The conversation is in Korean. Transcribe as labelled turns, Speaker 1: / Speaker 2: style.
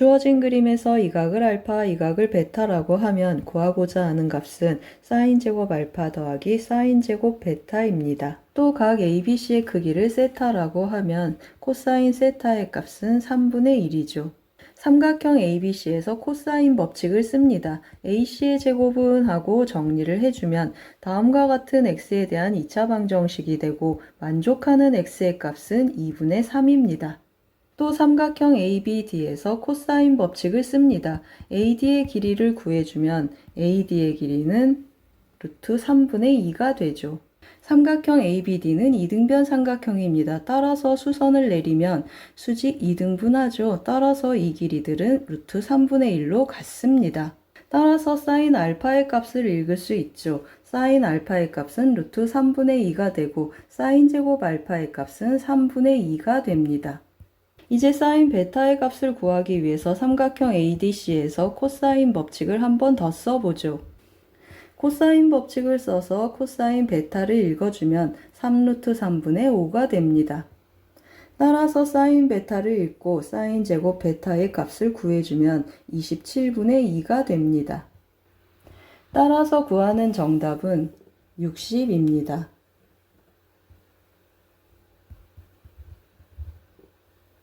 Speaker 1: 주어진 그림에서 이 각을 알파, 이 각을 베타라고 하면 구하고자 하는 값은 사인 제곱 알파 더하기 사인 제곱 베타입니다. 또 각 ABC의 크기를 세타라고 하면 코사인 세타의 값은 3분의 1이죠. 삼각형 ABC에서 코사인 법칙을 씁니다. AC의 제곱은 하고 정리를 해주면 다음과 같은 x에 대한 2차 방정식이 되고 만족하는 x의 값은 2분의 3입니다. 또 삼각형 ABD에서 코사인 법칙을 씁니다. AD의 길이를 구해주면 AD의 길이는 루트 3분의 2가 되죠. 삼각형 ABD는 이등변 삼각형입니다. 따라서 수선을 내리면 수직 이등분하죠. 따라서 이 길이들은 루트 3분의 1로 같습니다. 따라서 사인 알파의 값을 읽을 수 있죠. 사인 알파의 값은 루트 3분의 2가 되고 사인 제곱 알파의 값은 3분의 2가 됩니다. 이제 사인 베타의 값을 구하기 위해서 삼각형 ADC에서 코사인 법칙을 한 번 더 써보죠. 코사인 법칙을 써서 코사인 베타를 읽어주면 3루트 3분의 5가 됩니다. 따라서 사인 베타를 읽고 사인 제곱 베타의 값을 구해주면 27분의 2가 됩니다. 따라서 구하는 정답은 60입니다.